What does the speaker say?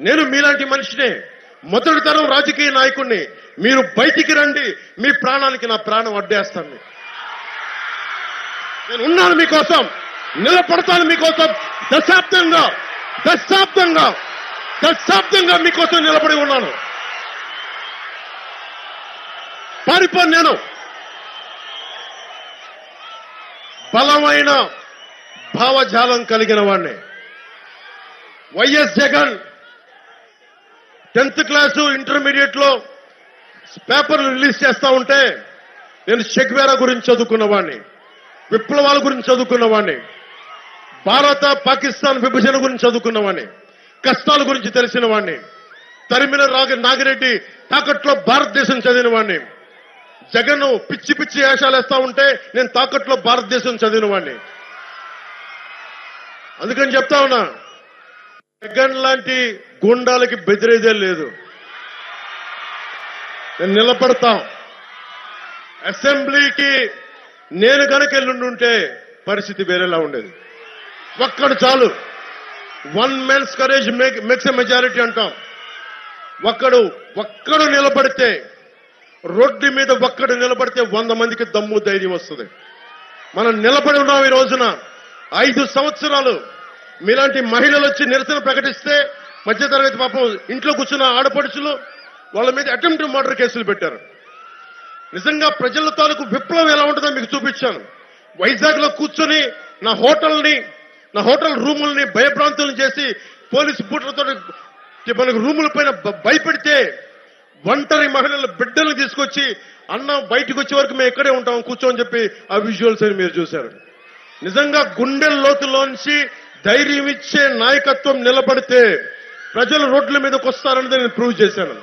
నేను మీలాంటి మనిషినే మొదటి తరం రాజకీయ నాయకుడిని మీరు బయటికి రండి మీ ప్రాణానికి నా ప్రాణం అడ్డేస్తాను. నేను ఉన్నాను మీకోసం నిలబడతాను మీకోసం దశాబ్దంగా దశాబ్దంగా దశాబ్దంగా మీకోసం నిలబడి ఉన్నాను. పారిపోను నేను. బలమైన భావజాలం కలిగిన వాడిని వైఎస్ జగన్ టెన్త్ క్లాసు ఇంటర్మీడియట్లో పేపర్లు రిలీజ్ చేస్తా ఉంటే నేను షెగ్వేరా గురించి చదువుకున్నవాడిని విప్లవాల గురించి చదువుకున్నవాడిని భారత పాకిస్తాన్ విభజన గురించి చదువుకున్నవాడిని కష్టాల గురించి తెలిసిన వాడిని తరిమిన రాగ నాగిరెడ్డి తాకట్లో భారతదేశం చదివిన వాడిని జగన్ పిచ్చి పిచ్చి వేషాలు వేస్తా ఉంటే నేను తాకట్లో భారతదేశం చదివిన వాడిని అందుకని చెప్తా ఉన్నా జగన్ లాంటి గుండాలకి బెదిరేదే లేదు. నేను నిలబడతాం. అసెంబ్లీకి నేను కనుక ఎల్లుండుంటే పరిస్థితి వేరేలా ఉండేది. ఒక్కడు చాలు. One men's courage make makes a majority అంటాం. ఒక్కడు ఒక్కడు నిలబడితే రోడ్డు మీద ఒక్కడు నిలబడితే వంద మందికి దమ్ము ధైర్యం వస్తుంది. మనం నిలబడి ఉన్నాం ఈ రోజున. ఐదు సంవత్సరాలు మీలాంటి మహిళలు వచ్చి నిరసన ప్రకటిస్తే మధ్యతరగతి పాపం ఇంట్లో కూర్చున్న ఆడపడుచులు వాళ్ళ మీద అటెంప్ట్ మర్డర్ కేసులు పెట్టారు. నిజంగా ప్రజల తాలూకు విప్లవం ఎలా ఉంటుందో మీకు చూపించాను. వైజాగ్లో కూర్చొని నా హోటల్ని నా హోటల్ రూముల్ని భయభ్రాంతులను చేసి పోలీసు బూట్లతో మనకు రూముల పైన భయపెడితే ఒంటరి మహిళల బిడ్డలు తీసుకొచ్చి అన్న బయటకు వచ్చే వరకు మేము ఇక్కడే ఉంటాం కూర్చోని చెప్పి ఆ విజువల్స్ అని మీరు చూశారు. నిజంగా గుండెల లోతులోంచి ధైర్యం ఇచ్చే నాయకత్వం నిలబడితే ప్రజలు రోడ్ల మీదకి వస్తారన్నది నేను ప్రూవ్ చేశాను.